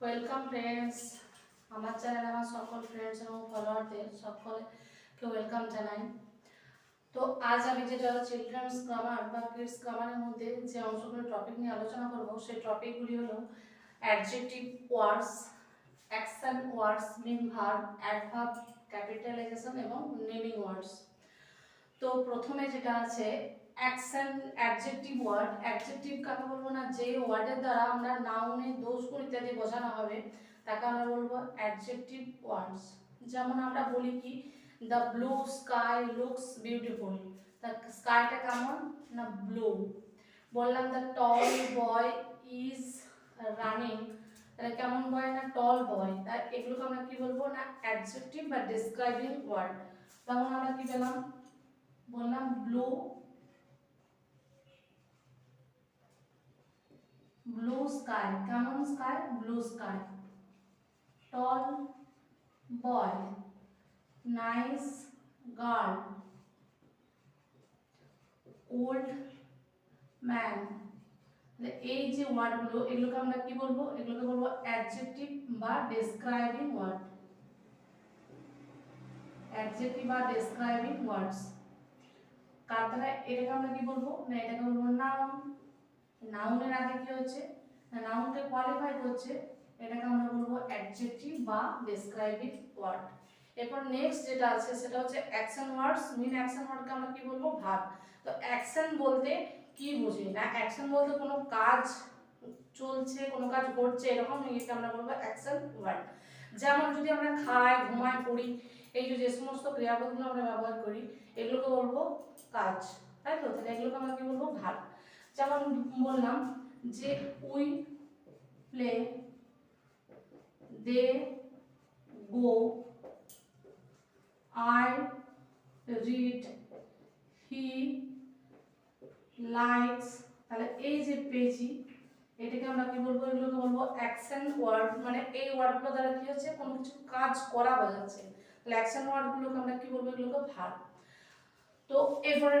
Welcome friends আমার চ্যানেলে আমার সকল ফ্রেন্ডস এবং ফলোয়ারদের সকলকে ওয়েলকাম জানাই। তো আজ আমি যেটা চিলড্রেন্স গ্রামার বা কিডস গ্রামারের মধ্যে যে অংশগুলো টপিক নিয়ে আলোচনা করব, সেই টপিকগুলি হলো adjective words action words mean verb adverb capitalisation এবং নেমিং ওয়ার্ডস তো প্রথমে যেটা আছে অ্যাকশন অ্যাডজেক্টিভ ওয়ার্ড, অ্যাডজেক্টিভ কাকে বলব না, যে ওয়ার্ডের দ্বারা আমরা নাউনের দোষ গুণ ইত্যাদি বোঝানো হবে, তাকে আমরা বলব অ্যাডজেক্টিভ ওয়ার্ডস। যেমন আমরা বলি কি the blue sky looks beautiful তা স্কাইটা কেমন? না ব্লু বললাম the tall boy is running তাহলে কেমন বয় না টল বয় তা এগুলোকে আমরা কি বলব? না অ্যাডজেক্টিভ বা ডিসক্রাইবিং ওয়ার্ড যেমন আমরা কি পেলাম? বললাম ব্লু ব্লু স্কাই, কেমন sky? Blue sky. Tall boy, nice girl. Old man. এই যে ওয়ার্ডগুলো এগুলোকে আমরা কি বলব? এগুলোকে বলব অ্যাডজেক্টিভ বা ডেসক্রাইবিং ওয়ার্ড অ্যাডজেক্টিভ বা ডেসক্রাইবিং ওয়ার্ডস কার দ্বারা এটাকে আমরা কি বলব? না, এটাকে বলব নাউন নাউনের আগে কি হচ্ছে? নাউনকে কোয়ালিফাই করছে এটাকে আমরা বলব অ্যাডজেক্টিভ বা ডেসক্রাইবিং ওয়ার্ড এরপর নেক্সট যেটা আছে, সেটা হচ্ছে অ্যাকশন ওয়ার্ডস মিন অ্যাকশন ওয়ার্ডকে আমরা কি বলব? ভাব তো অ্যাকশন বলতে কি বুঝি? না অ্যাকশন বলতে কোনো কাজ চলছে, কোনো কাজ ঘটছে, এরকম একে আমরা বলব অ্যাকশন ওয়ার্ড যেমন যদি আমরা খাই, ঘুমাই, পড়ি, এই যে যে সমস্ত ক্রিয়াপদগুলো আমরা ব্যবহার করি, এগুলোকে বলব কাজ। তাই তো? তাহলে এগুলোকে আমরা কি বলব? ভাব যেমন বললাম যে we play they go I read he likes. তাহলে এই যে পেজি এটাকে আমরা কি বলব? এগুলোকে বলব অ্যাকশন ওয়ার্ড। মানে এই ওয়ার্ডগুলো দ্বারা কি হচ্ছে? কোনো কিছু কাজ করা বোঝাচ্ছে। তাহলে অ্যাকশন ওয়ার্ডগুলোকে আমরা কি বলব? এগুলোকে ভার তো এরপরে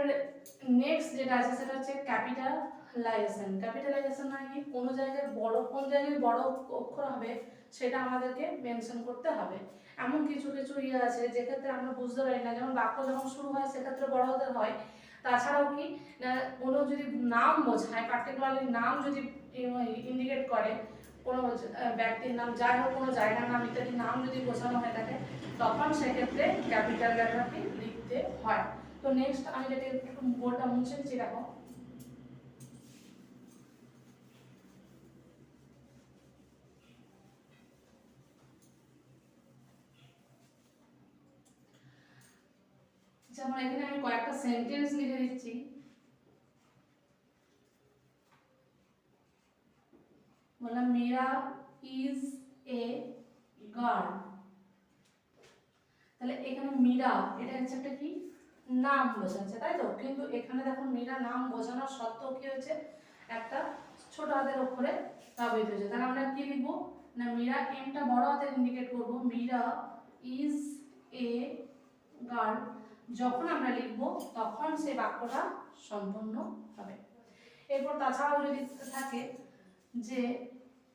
নেক্সট যেটা আছে সেটা হচ্ছে ক্যাপিটালাইজেশন ক্যাপিটালাইজেশন মানে কি? কোনো জায়গায় বড়, কোন জায়গায় বড় অক্ষর হবে সেটা আমাদেরকে মেনশন করতে হবে। এমন কিছু কিছু ইয়ে আছে যেক্ষেত্রে আমরা বুঝতে পারি না। যেমন বাক্য যখন শুরু হয় সেক্ষেত্রে বড় হতে হয়। তাছাড়াও কি? কোনো যদি নাম বোঝায় পার্টিকুলারলি নাম যদি ইন্ডিকেট করে কোনো ব্যক্তির নাম, যাই হোক কোনো জায়গার নাম, ইত্যাদি নাম যদি বোঝানো হয়ে থাকে, তখন সেক্ষেত্রে ক্যাপিটাল লেটারটি লিখতে হয়। তো নেক্সট আমি যদি একটু বোর্ডটা মুছে দিচ্ছি, দেখো। যেমন এখানে আমি কয়েকটা সেন্টেন্স লিখে দিচ্ছি। বললাম মেরা ইজ এ গার্ল তাহলে এখানে মীরা এটা হচ্ছে একটা কি? নাম বোঝাচ্ছে, তাই তো? কিন্তু এখানে দেখো মীরা নাম বোঝানোর সত্ত্বেও কি হয়েছে? একটা ছোট হাতের অক্ষরে ব্যবহৃত হয়েছে। তাহলে আমরা কি লিখব? না, মীরা এমটা বড় হাতের ইন্ডিকেট করব। মীরা ইজ এ গার্ল যখন আমরা লিখব, তখন সেই বাক্যটা সম্পূর্ণ হবে। এরপর তাছাড়াও যদি থাকে যে,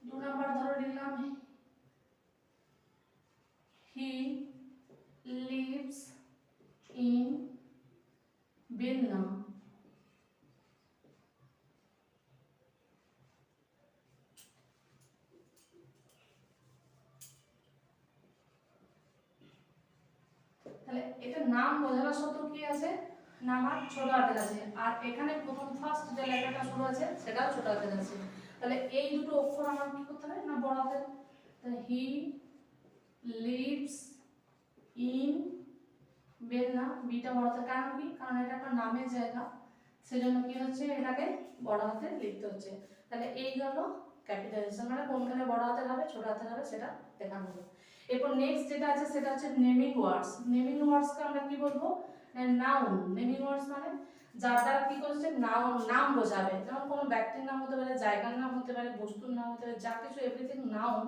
দু নম্বর ধরো লিখলাম হি লিভস বিলনা এটা নাম বোঝানোর সত্ত্বেও কি আছে? না আমার ছোট হাতের আছে। আর এখানে প্রথম ফার্স্ট যে লেটারটা শুরু আছে সেটাও ছোট হাতের আছে। তাহলে এই দুটো অক্ষর আমার কি করতে হবে না বড় হাতের হি লিভস ইন বেলনা বিটা বড় হাতের, কারণ কি? কারণ এটা একটা নামের জায়গা। সেজন্য কি হচ্ছে? এটাকে বড় হাতে লিখতে হচ্ছে। তাহলে এই গেল ক্যাপিটালাইজেশন মানে কোনখানে বড় হাতের হবে, ছোট হাতের হবে, সেটা দেখানো হলো। এরপর নেক্সট যেটা আছে, সেটা হচ্ছে নেমিং ওয়ার্ডস নেমিং ওয়ার্ডসকে আমরা কি বলব? নাউন নেমিং ওয়ার্ডস মানে যার দ্বারা কি করছে? নাউন নাম বোঝাবে। যেমন কোনো ব্যক্তির নাম হতে পারে, জায়গার নাম হতে পারে, বস্তুর নাম হতে পারে, যা কিছু এভরিথিং নাউন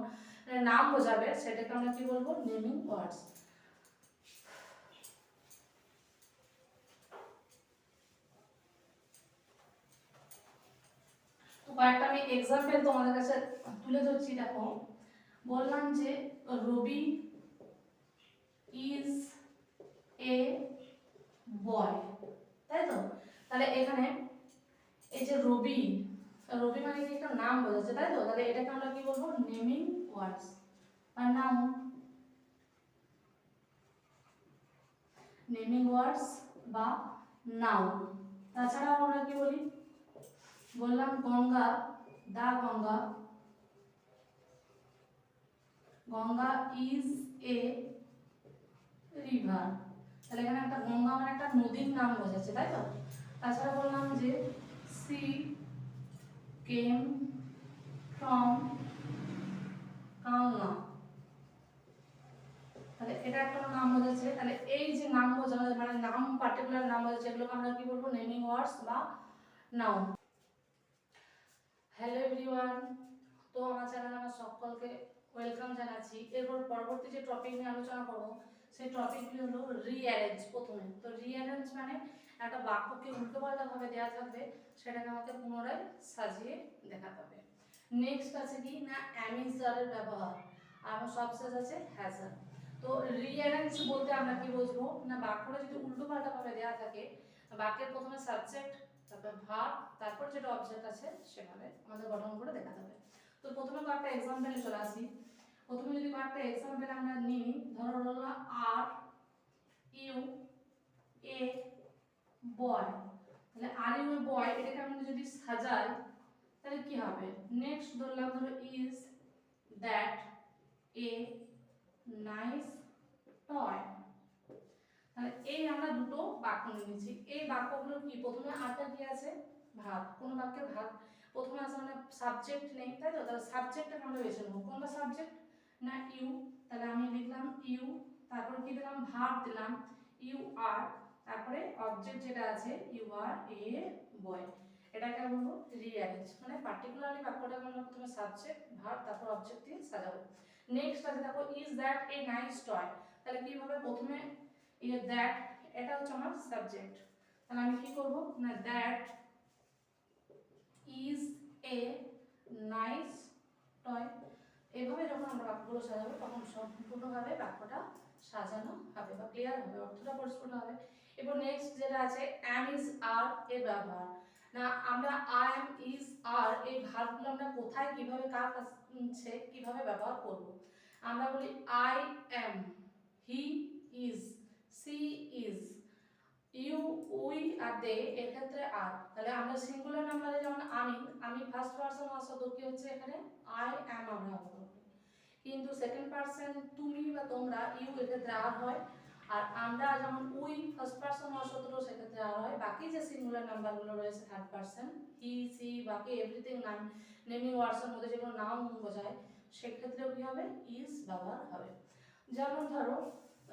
নাম বোঝাবে, সেটাকে আমরা কি বলব? নেমিং ওয়ার্ডস কয়েকটা আমি এক্সাম্পল তোমাদের কাছে তুলে ধরছি, দেখো। বললাম যে রবি ইজ এ বয় তাই তো? তাহলে এখানে এই যে রবি রবি মানে কি একটা নাম বোঝাচ্ছে, তাই তো? তাহলে এটাকে আমরা কি বলব? নেমিং ওয়ার্ডস বা নাম নেমিং ওয়ার্ডস বা নাউন তাছাড়াও আমরা কি বলি? বললাম Ganga the Ganga. Ganga is a river তাহলে এখানে একটা গঙ্গা মানে একটা নদীর নাম বোঝাচ্ছে তাই তো? তাছাড়া বললাম যে সি কেম ফ্রম কালনা। তাহলে এটা একটা নাম বোঝাচ্ছে তাহলে এই যে নাম বোঝানো মানে নাম পার্টিকুলার নাম বোঝাচ্ছে এগুলোকে আমরা কি বলব? নেমিং ওয়ার্ডস বা নাউন হ্যালো এভরিওয়ান তো আমার চ্যানেলে আমার সকলকে ওয়েলকাম জানাচ্ছি। এরপর পরবর্তী যে টপিক নিয়ে আলোচনা করব, সেই টপিকটি হলো রিঅ্যারেঞ্জ প্রথমে। তো রিঅ্যারেঞ্জ মানে একটা বাক্যকে উল্টোপাল্টা ভাবে দেওয়া থাকবে, সেটাকে আমাকে পুনরায় সাজিয়ে দেখাতে হবে। নেক্সট আছে কি? না অ্যামিজারের ব্যবহার। আর সবশেষ আছে হ্যাজার তো রিঅ্যারেঞ্জ বলতে আমরা কি বুঝব? না, বাক্যটা যদি উল্টোপাল্টা ভাবে দেওয়া থাকে, বাক্যের প্রথমে সাবজেক্ট তারপর ভাব, তারপর যেটা অবজেক্ট আছে সেভাবে আমাদের গঠন করে দেখাতে হবে। তো প্রথমে কয়েকটা এক্সাম্পলে চলে আসি। প্রথমে যদি কয়েকটা এক্সাম্পল আমরা নিই, ধরো হলো আর, ইউ, এ, বয়। তাহলে আর, ইউ, এ, বয় এটাকে আমরা যদি সাজাই, তাহলে কি হবে? নেক্সট ধরলাম, ধরো is that a nice toy তাহলে এই আমরা দুটো বাক্য নিয়েছি এই বাক্যগুলো কি? প্রথমে আরটা কি আছে? ভাব কোন বাক্যের ভাব প্রথমে আছে মানে সাবজেক্ট নেই, তাই তো? তাহলে সাবজেক্টটাকে আমরা বেছে নেব। কোনটা সাবজেক্ট না ইউ তাহলে আমি লিখলাম ইউ তারপর কি দিলাম? ভাব দিলাম। ইউ আর তারপরে অবজেক্ট যেটা আছে ইউ আর এ বয় এটাকে বলব রিঅ্যারেঞ্জ মানে পার্টিকুলারলি বাক্যটাকে আমরা প্রথমে সাবজেক্ট ভাব তারপর অবজেক্ট দিয়ে সাজাবো। নেক্সট আছে, দেখো is that a nice toy তাহলে কীভাবে প্রথমে ইয়ে দ্যাট এটা হচ্ছে আমার সাবজেক্ট তাহলে আমি কি করব? না that is a nice toy এভাবে যখন আমরা বাক্যগুলো সাজাবো, তখন সম্পূর্ণভাবে বাক্যটা সাজানো হবে বা ক্লিয়ার হবে, অর্থটা পরিস্ফুট হবে। এরপর নেক্সট যেটা আছে অ্যাম ইজ আর এর ব্যবহার। না, আমরা আই এম ইজ আর এই ভার্বগুলো আমরা কোথায়, কীভাবে, কার কাছে কীভাবে ব্যবহার করব? আমরা বলি I am he is she is you we are they এর ক্ষেত্রে আর তাহলে আমরা সিঙ্গুলার নাম্বারে যেমন আমি আমি ফার্স্ট পারসন সত্ত্বেও কি হচ্ছে এখানে আই অ্যাম আমরা কিন্তু সেকেন্ড পারসন তুমি বা তোমরা ইউ এক্ষেত্রে আর হয়, আর আমরা যেমন উই ফার্স্ট পারসন সত্ত্বেও সেক্ষেত্রে আর হয়, বাকি যে সিঙ্গুলার নাম্বারগুলো রয়েছে থার্ড পারসন হি সি বাকি এভরিথিং নাম নেমিং ওয়ার্ডসের মধ্যে যেগুলো নাম বোঝায়, সেক্ষেত্রেও কি হবে? ইজ ব্যবহার হবে। যেমন ধরো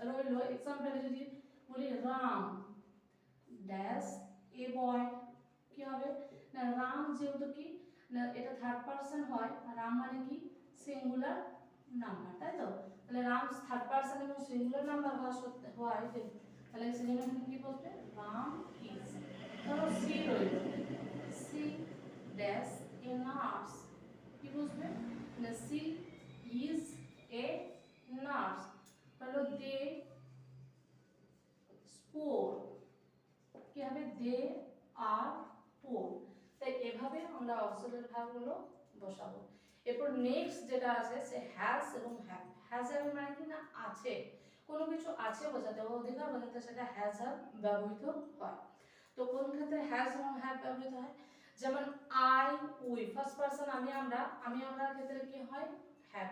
রইল এক্সাম্পলে যদি বলি রাম ড্যাশ এ বয় কি হবে? না রাম যেহেতু কি? না, এটা থার্ড পারসন হয়। রাম মানে কি? সিঙ্গুলার নাম্বার তাই তো? তাহলে রাম থার্ড পারসন এবং সিঙ্গুলার নাম্বার হওয়া সত্ত্বে, হয় তাহলে সেজন্য এখানে কি বলবে রাম ইজ ধরো সি রইল সি ড্যাশ এ নার্স কি বুঝবে? না সি ইজ এ নার্স হলো দে স্পোর কি হবে দে আর পোর তাই এভাবে আমরা অবসরের ভাগগুলো বসাবো এরপর নেক্সট যেটা আছে সে হ্যাজ এবং হ্যাভ হ্যাজ হ্যাভ মানে কি না আছে কোনো কিছু আছে বোঝাতে অধিকার বোঝাতে সেটা হ্যাজ হ্যাভ ব্যবহৃত হয় তো কোন ক্ষেত্রে হ্যাজ এবং হ্যাভ ব্যবহৃত হয় যেমন আই উই ফার্স্ট পারসন আমি আমরা আমি আমরা ক্ষেত্রে কি হয় হ্যাভ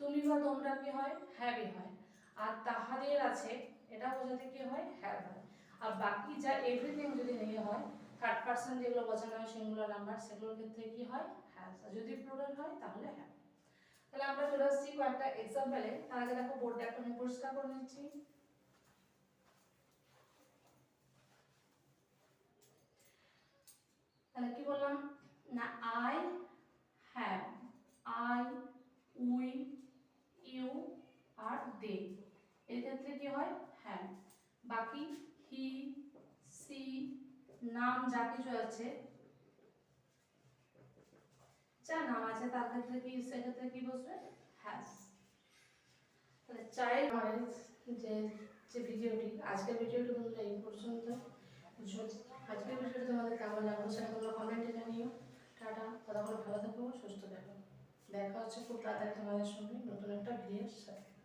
তুমি বা তোমরা কি হয় হ্যাভই হয় আর তাহাদের আছে, এটা বোঝাতে কি হয়? হ্যাভ হয়। আর বাকি যা এভরিথিং যদি নিয়ে হয় থার্ড পার্সন যেগুলো বোঝানো হয় সিঙ্গুলার নাম্বার সেগুলোর ক্ষেত্রে কি হয়? হ্যাজ আর যদি প্লুরাল হয়, তাহলে হ্যাভ তাহলে আমরা চলে আসছি কয়েকটা এক্সাম্পলে তার আগে দেখো বোর্ডটা একটু পরিষ্কার করে নিচ্ছি। তাহলে কি বললাম? না I have I we you are they এর ক্ষেত্রে কি হয় হ্যাভ বাকি হি সি নাম যা কিছু আছে? যা নাম আছে তার ক্ষেত্রে কি সেক্ষেত্রে কি বসবে? হ্যাজ গ্রামারের যে যে ভিডিওটি, আজকের ভিডিওটি বন্ধুরা এই পর্যন্ত। আজকের ভিডিওটি তোমাদের কেমন লাগল সেটা তোমরা কমেন্টে জানিও। টাটা, ততক্ষণ ভালো থাকো, সুস্থ থাকো। দেখা হচ্ছে খুব তাড়াতাড়ি তোমাদের সঙ্গে নতুন একটা ভিডিওর সাথে।